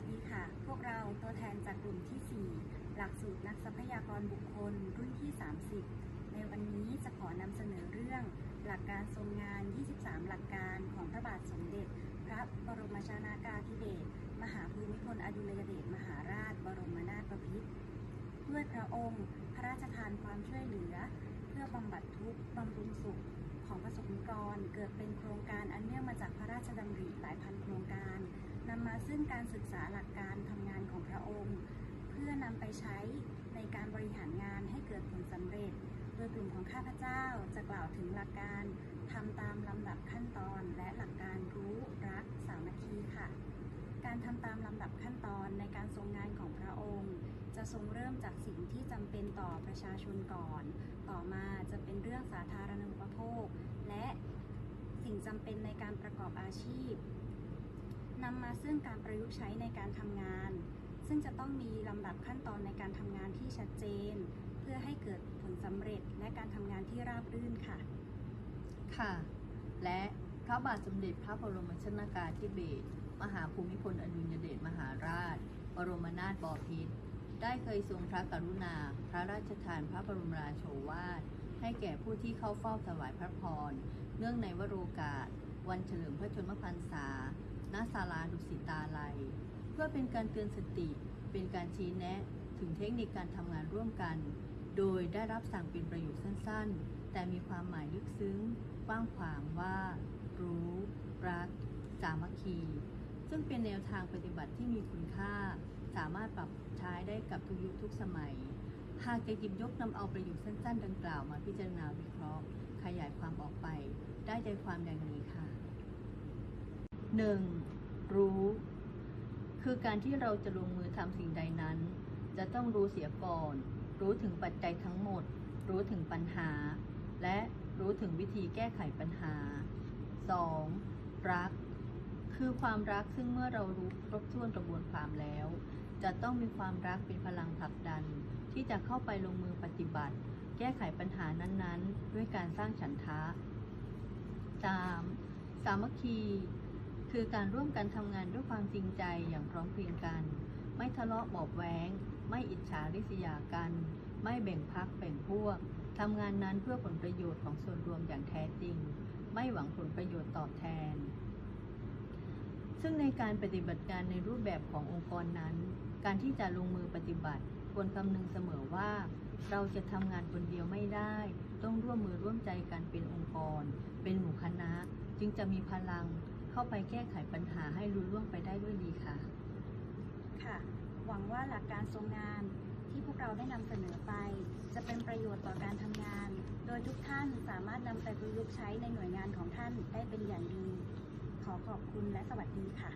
วัสดีค่ะ พวกเราตัวแทนจากกลุ่มที่ 4 หลักสูตรนักทรัพยากรบุคคลรุ่นที่ 30 ในวันนี้จะขอนำเสนอเรื่อง หลักการทรงงาน 23 หลักการของพระบาทสมเด็จ พระบรมชนากาธิเบศรมหาภูมิพลอดุลยเดชมหาราช บรมนาถบพิตรด้วยพระองค์ พระราชทานความช่วยเหลือ เพื่อบำบัดทุกข์บำรุงสุขของประสบนิกรเกิดเป็นโครงการอันเนื่องมาจากพระราชดำริหลายพันโครงการ นำมาซึ่งการศึกษาหลักการทำงานของพระองค์ เพื่อนำไปใช้ในการบริหารงานให้เกิดผลสำเร็จ โดยกลุ่มของข้าพเจ้าจะกล่าวถึงหลักการทำตามลำดับขั้นตอนและหลักการรู้รักสามัคคีค่ะ การทำตามลำดับขั้นตอนในการทรงงานของพระองค์ จะทรงเริ่มจากสิ่งที่จำเป็นต่อประชาชนก่อน ต่อมาจะเป็นเรื่องสาธารณูปโภค และสิ่งจำเป็นในการประกอบอา นำมาซึ่งการประยุกต์ใช้ในการทำงาน ซึ่งจะต้องมีลำดับขั้นตอนในการทำงานที่ชัดเจน เพื่อให้เกิดผลสำเร็จและการทำงานที่ราบรื่นค่ะ ค่ะ และพระบาทสมเด็จพระบรมชนากาธิเบศรมหาภูมิพลอดุลยเดชมหาราช บรมนาถบพิตรได้เคยทรงพระกรุณา พระราชทานพระบรมราโชวาท ให้แก่ผู้ที่เข้าเฝ้าถวายพระพร เนื่องในวโรกาส วันเฉลิมพระชนมพรรษา ณศาลาดุสิตาลัย เพื่อเป็นการเตือนสติ เป็นการชี้แนะ ถึงเทคนิคการทำงานร่วมกัน โดยได้รับสั่งเป็นประโยคสั้นๆ แต่มีความหมายลึกซึ้งกว้างขวางว่า รู้ รัก สามัคคี ซึ่งเป็นแนวทางปฏิบัติที่มีคุณค่า สามารถปรับใช้ได้กับทุกยุคทุกสมัย หากจะหยิบยกนำเอาประโยคสั้น ๆ ดังกล่าวมาพิจารณาวิเคราะห์ ขยายความออกไป ได้ใจความดังนี้ค่ะ 1. รู้ คือการที่เราจะลงมือทำสิ่งใดนั้น จะต้องรู้เสียก่อน รู้ถึงปัจจัยทั้งหมด รู้ถึงปัญหา และรู้ถึงวิธีแก้ไขปัญหา 2. รัก คือความรักซึ่งเมื่อเรารู้ครบถ้วนกระบวนความแล้ว จะต้องมีความรักเป็นพลังผลักดัน ที่จะเข้าไปลงมือปฏิบัติ แก้ไขปัญหานั้นๆ ด้วยการสร้างฉันทะ 3. สามัคคี คือการร่วมกันทำงานด้วยความจริงใจอย่างพร้อมเพรียงกัน ไม่ทะเลาะบาะแวงไม่อิจฉาริษยากัน ไม่แบ่งพักแบ่งพวกทำงานนั้นเพื่อผลประโยชน์ของส่วนรวมอย่างแท้จริง ไม่หวังผลประโยชน์ตอบแทน ซึ่งในการปฏิบัติการในรูปแบบขององค์กรนั้น การที่จะลงมือปฏิบัติ ควรคำนึงเสมอว่า เราจะทำงานคนเดียวไม่ได้ ต้องร่วมมือร่วมใจกันเป็นองค์กร เป็นหมู่คณะ จึงจะมีพลัง เข้าไปแก้ไขปัญหาให้รู้ล่วงไปได้ด้วยดีค่ะ ค่ะ หวังว่าหลักการทรงงานที่พวกเราได้นำเสนอไป จะเป็นประโยชน์ต่อการทำงาน โดยทุกท่านสามารถนำไปประยุกต์ใช้ในหน่วยงานของท่านได้เป็นอย่างดี ขอขอบคุณและสวัสดีค่ะ